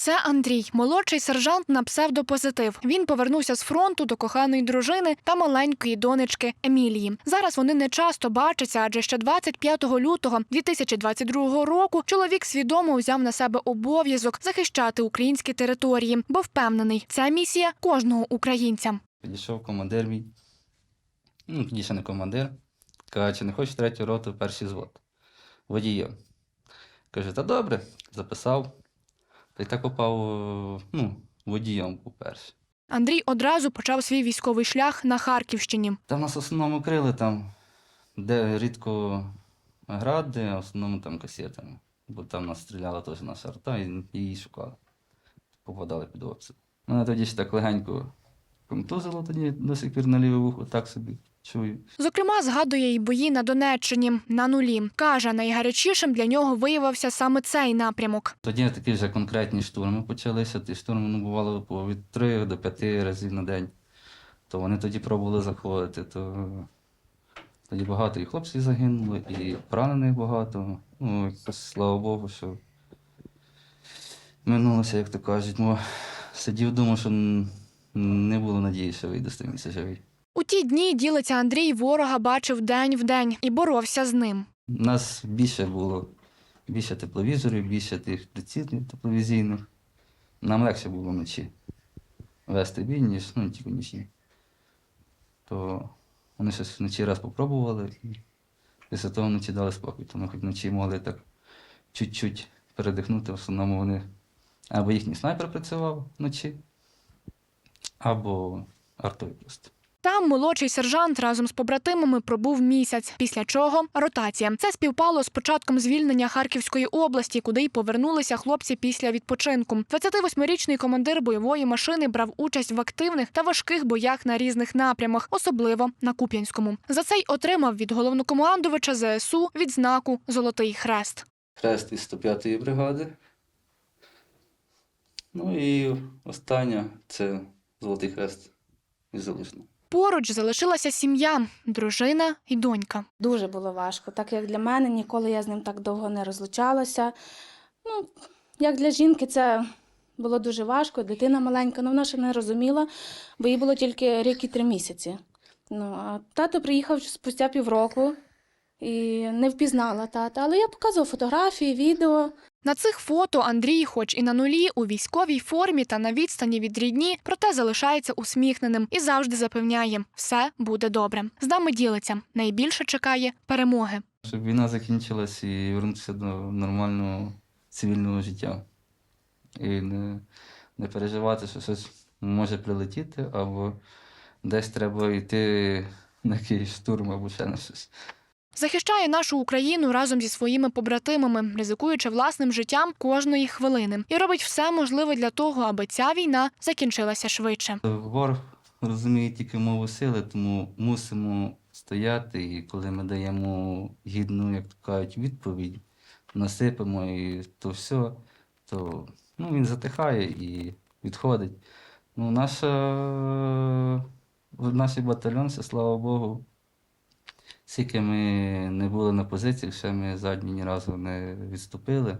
Це Андрій, молодший сержант на псевдопозитив. Він повернувся з фронту до коханої дружини та маленької донечки Емілії. Зараз вони не часто бачаться, адже ще 25 лютого 2022 року чоловік свідомо взяв на себе обов'язок захищати українські території, бо впевнений, це місія кожного українця. Підійшов командир мій. Ну, ще не командир. Каже, чи не хочеш третю роту перший звод? Водієм. Каже, та добре, записав. Та й так попав, е, ну, водієм перший. Андрій одразу почав свій військовий шлях на Харківщині. Там нас в основному крили там, де рідко гради, а в основному там касетами. Бо там нас стріляла теж наша арта і її шукали. Попадали під обстріл. Мене тоді ще так легенько контузило тоді до сих пір на ліве вухо, так собі чую. Зокрема, згадує й бої на Донеччині на нулі. Каже, найгарячішим для нього виявився саме цей напрямок. Тоді такі вже конкретні штурми почалися. Ті штурми ну, бувало по від 3 до 5 разів на день. То вони тоді пробували заходити. То тоді багато і хлопців загинуло, і поранених багато. Ну, якось, слава Богу, що минулося, як то кажуть. Бо сидів, думав, що не було надії, що вийде з місця живий. У ті дні ділиться Андрій, ворога бачив день в день і боровся з ним. У нас більше було більше тепловізорів, більше тих прицілів тепловізійних. Нам легше було вночі вести бій, ніж ну, тільки нічні. То вони щось вночі раз попробували і після того вночі дали спокій. То ми хоч вночі могли так чуть-чуть передихнути. В основному вони або їхній снайпер працював вночі, або артою просто. Там молодший сержант разом з побратимами пробув місяць, після чого ротація. Це співпало з початком звільнення Харківської області, куди й повернулися хлопці після відпочинку. 28-річний командир бойової машини брав участь в активних та важких боях на різних напрямах, особливо на Куп'янському. За це й отримав від головнокомандувача ЗСУ відзнаку Золотий хрест. Хрест із 105-ї бригади. Ну і остання це Золотий Хрест із Залужного. Поруч залишилася сім'я, дружина і донька. Дуже було важко, так як для мене ніколи я з ним так довго не розлучалася. Ну, як для жінки, це було дуже важко. Дитина маленька, ну вона ще не розуміла, бо їй було тільки рік і три місяці. Ну, а тато приїхав спустя півроку і не впізнала тата. Але я показувала фотографії, відео. На цих фото Андрій, хоч і на нулі, у військовій формі та на відстані від рідні, проте залишається усміхненим і завжди запевняє, все буде добре. З нами ділиться. Найбільше чекає перемоги. Щоб війна закінчилась і вернутися до нормального цивільного життя. І не, не переживати, що щось може прилетіти, або десь треба йти на якийсь штурм або ще на щось. Захищає нашу Україну разом зі своїми побратимами, ризикуючи власним життям кожної хвилини, і робить все можливе для того, аби ця війна закінчилася швидше. Ворог розуміє тільки мову сили, тому мусимо стояти. І коли ми даємо гідну, як то кажуть, відповідь, насипемо і то все, то ну, він затихає і відходить. Ну, наша, наш батальйон, слава Богу, скільки ми не були на позиціях, ще ми задні ні разу не відступили.